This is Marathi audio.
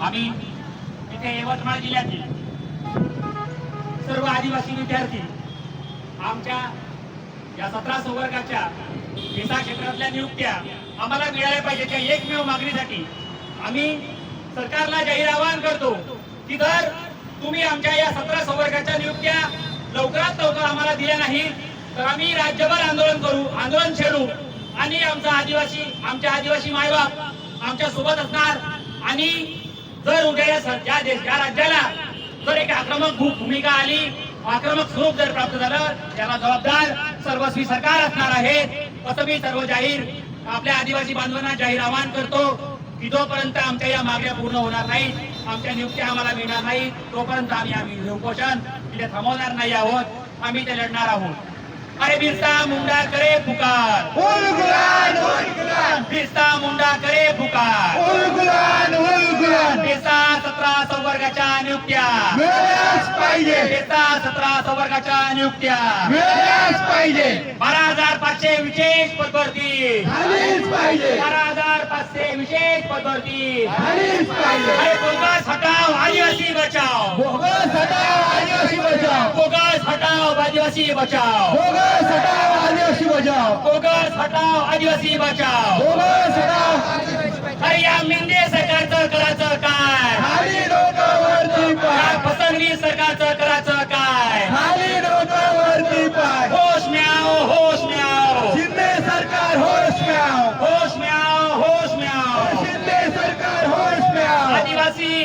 आम्ही इथे यवतमाळ जिल्ह्यातील सर्व आदिवासी विद्यार्थी आमच्या या सतरा संवर्गाच्या विसा क्षेत्रातल्या नियुक्त्या आम्हाला मिळाल्या पाहिजे त्या एकमेव मागणीसाठी आम्ही सरकारला जाहीर आवाहन करतो की जर तुम्ही आमच्या या सतरा संवर्गाच्या नियुक्त्या लवकरात लवकर आम्हाला दिल्या नाही तर आम्ही राज्यभर आंदोलन करू आंदोलन छेडू आणि आमचा आदिवासी आमच्या आदिवासी मायबाप आमच्यासोबत असणार आणि जर उद्या या स- ज्या देश ज्या राज्याला जर एक आक्रमक भू- भूमिका आली आक्रमक स्वरूप जर प्राप्त झालं त्याला जबाबदार सर्वस्वी सरकार असणार आहे. असं मी सर्व जाहीर आपल्या आदिवासी बांधवांना जाहीर आवाहन करतो. की जोपर्यंत आमच्या या मागण्या पूर्ण होणार नाही आमच्या नियुक्त्या आम्हाला मिळणार नाही तोपर्यंत आम्ही आम्ही उपोषण तिथे थांबवणार नाही आहोत. आम्ही ते लढणार आहोत. अरे बिरसा मुंडा करे पुकार. उलगुलान उलगुलान बिरसा मुंडा करे पुकार. उलगुलान उलगुलान बिरसा सतरा संवर्गाच्या नियुक्त्या. मिळाल्याच पाहिजे. बिरसा सतरा संवर्गाच्या नियुक्त्या. मिळाल्याच पाहिजे. बारा हजार पाचशे विशेष पदभरती. झालीच पाहिजे. बारा हजार पाचशे विशेष पदभरती. झालीच पाहिजे. अरे बोगस हटाव आदिवासी बचाव. बोगस हटाव हटाव आदिवासी बचाव बोगस हटाव आदिवासी बचाव बोगस हटाव आदिवासी बचाव बोगस हटाव अरे या मेंढे सरकारचं करायचं काय? खाली डोकावरती पाय। फसवणी सरकारचं करायचं काय? खाली डोकावरती पाय। होश म्याव होश म्याव शिंदे सरकार होश म्याव होश म्याव होश म्याव शिंदे सरकार होश म्याव आदिवासी